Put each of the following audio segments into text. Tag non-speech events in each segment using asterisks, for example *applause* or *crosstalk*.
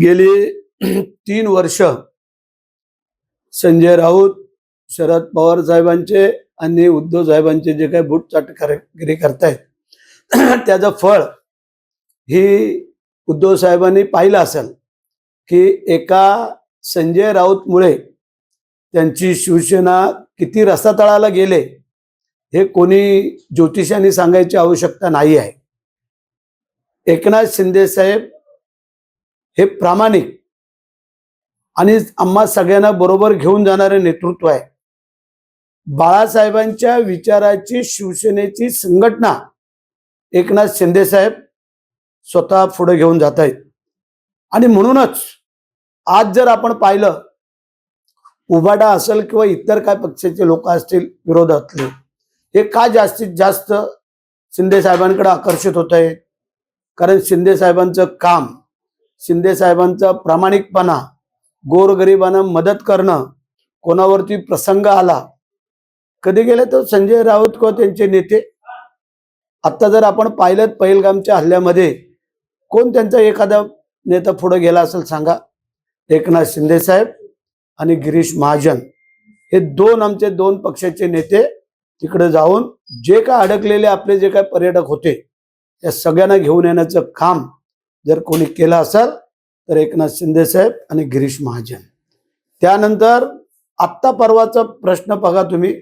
गेली *clears throat* तीन वर्ष संजय राऊत शरद पवार साहेबांचे आणि उद्धव साहेबांचे जे काही बूट चाटकागिरी करतायत *clears throat* त्याचं फळ ही उद्धव साहेबांनी पाहिलं असेल की एका संजय राऊतमुळे त्यांची शिवसेना किती रस्तातळाला गेले हे कोणी ज्योतिषांनी सांगायची आवश्यकता नाही आहे. एकनाथ शिंदे साहेब हे प्रामाणिक आणि आम्हा सगळ्यांना बरोबर घेऊन जाणारे नेतृत्व आहे. बाळासाहेबांच्या विचाराची शिवसेनेची संघटना एकनाथ शिंदे साहेब स्वतः पुढे घेऊन जात आहेत. आणि म्हणूनच आज जर आपण पाहिलं उभाटा असेल किंवा इतर काय पक्षाचे लोक असतील विरोधातले हे का जास्तीत जास्त शिंदे साहेबांकडे आकर्षित होत आहेत कारण शिंदे साहेबांचं काम शिंदे साहेबांचा प्रामाणिकपणा गोरगरिबांना मदत करणं कोणावरती प्रसंग आला कधी गेले तर संजय राऊत किंवा त्यांचे नेते? आत्ता जर आपण पाहिलं पहिलगामच्या हल्ल्यामध्ये कोण त्यांचा एखादा नेता पुढे गेला असेल सांगा? एकनाथ शिंदे साहेब आणि गिरीश महाजन. हे दोन आमचे दोन पक्षाचे नेते तिकडे जाऊन जे काय अडकलेले आपले जे काय पर्यटक होते त्या सगळ्यांना घेऊन येण्याचं काम जर कोणी केला असेल तर एकनाथ शिंदे साहेब आणि गिरीश महाजन. त्यानंतर आत्ता परवाचा प्रश्न बघा तुम्ही.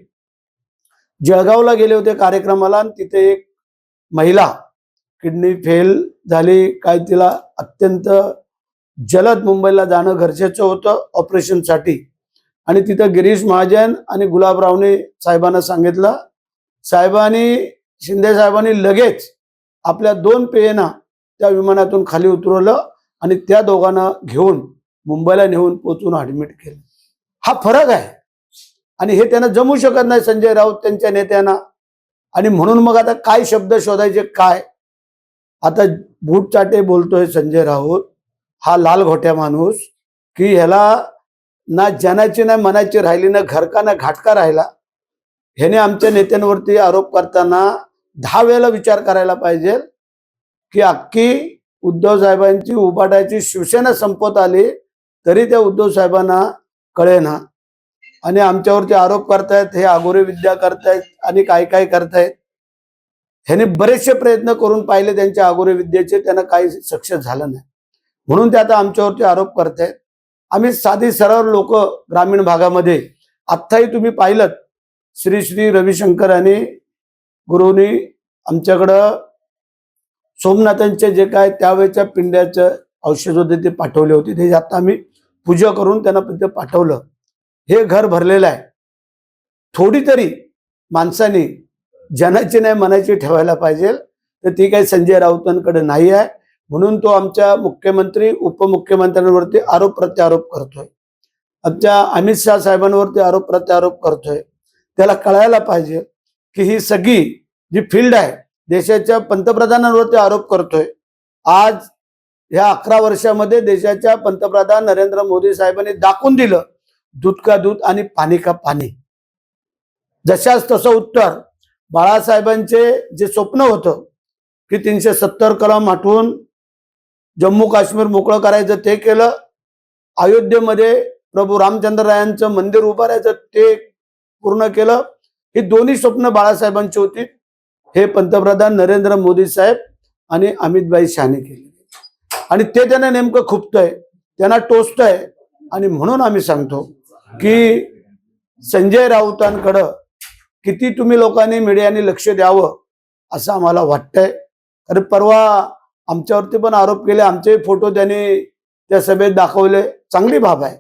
जळगावला गेले होते कार्यक्रमाला आणि तिथे एक महिला किडनी फेल झाली काय तिला अत्यंत जलद मुंबईला जाणं गरजेचं होतं ऑपरेशनसाठी. आणि तिथं गिरीश महाजन आणि गुलाबरावने साहेबांना सांगितलं. साहेबांनी शिंदे साहेबांनी लगेच आपल्या दोन पेयना त्या विमानातून खाली उतरवलं आणि त्या दोघांना घेऊन मुंबईला नेऊन पोचून ऍडमिट केलं. हा फरक आहे. आणि हे त्यांना जमू शकत नाही संजय राऊत त्यांच्या नेत्यांना. आणि म्हणून मग आता काय शब्द शोधायचे काय? आता बूटचाटे बोलतोय संजय राऊत. हा लाल घोट्या माणूस की ह्याला ना जनाची ना मनाची राहिली ना घरका ना घाटका राहिला. ह्याने आमच्या नेत्यांवरती आरोप करताना दहा वेळेला विचार करायला पाहिजे. की अख्खी उद्धव साहेबांची उबाटाची शिवसेना संपत आली तरी त्या उद्धव साहेबांना कळेना. आणि आमच्यावरती आरोप करतायत हे आगोरे विद्या करतायत आणि काय काय करतायत. ह्याने बरेचसे प्रयत्न करून पाहिले त्यांच्या आगोरे विद्येचे त्यांना काही सक्सेस झालं नाही. म्हणून ते आता आमच्यावरती आरोप करतायत. आम्ही साधी सरळ लोक ग्रामीण भागामध्ये आत्ताही तुम्ही पाहिलं श्री श्री रविशंकर आणि गुरुनी आमच्याकडं सोमनाथांचे जे काय त्यावेळेच्या पिंड्याचं औषध होते ते पाठवले होते. ते आता आम्ही पूजा करून त्यांना ते पाठवलं. हे घर भरलेलं आहे. थोडी तरी माणसाने जनाची नाही मनाची ठेवायला पाहिजे. तर ती काही संजय राऊतांकडे नाही आहे. म्हणून तो आमच्या मुख्यमंत्री उपमुख्यमंत्र्यांवरती आरोप प्रत्यारोप करतोय. आमच्या अमित शहा साहेबांवरती आरोप प्रत्यारोप करतोय. त्याला कळायला पाहिजे की ही सगळी जी फील्ड आहे देशाच्या पंतप्रधानांवरती आरोप करतोय. आज ह्या अकरा वर्षामध्ये देशाच्या पंतप्रधान नरेंद्र मोदी साहेबांनी दाखवून दिलं दूध का दूध आणि पाणी का पाणी. जशाच तसं उत्तर बाळासाहेबांचे जे स्वप्न होतं की तीनशे सत्तर कलम आठवून जम्मू काश्मीर मोकळं करायचं ते केलं अयोध्येमध्ये प्रभू रामचंद्र रायांचं मंदिर उभारायचं ते पूर्ण केलं ही दोन्ही स्वप्न बाळासाहेबांची होती. हे पंतप्रधान नरेंद्र मोदी साहेब आणि अमितभाई शहाने केले. आणि ते त्यांना नेमकं खुपतंय त्यांना टोचतंय. आणि म्हणून आम्ही सांगतो की संजय राऊतांकडं किती तुम्ही लोकांनी मीडियाने लक्ष द्यावं असं आम्हाला वाटतंय. कारण परवा आमच्यावरती पण आरोप केले आमचेही फोटो त्यांनी त्या सभेत दाखवले. चांगली बाब आहे.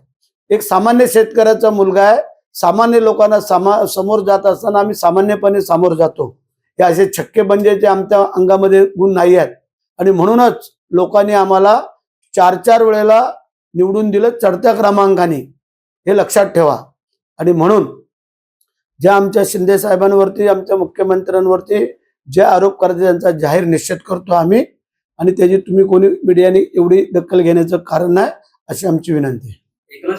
एक सामान्य शेतकऱ्याचा मुलगा आहे. सामान्य लोकांना सामा समोर जात असताना आम्ही सामान्यपणे समोर जातो. हे असे छक्के बंजेचे आमच्या अंगामध्ये गुण नाही आहेत. आणि म्हणूनच लोकांनी आम्हाला चार चार वेळेला निवडून दिलं चढत्या क्रमांकाने. हे लक्षात ठेवा. आणि म्हणून ज्या आमच्या शिंदे साहेबांवरती आमच्या मुख्यमंत्र्यांवरती जे आरोप करते त्यांचा जाहीर निषेध करतो आम्ही. आणि त्याची तुम्ही कोणी मीडियाने एवढी दखल घेण्याचं कारण नाही अशी आमची विनंती आहे.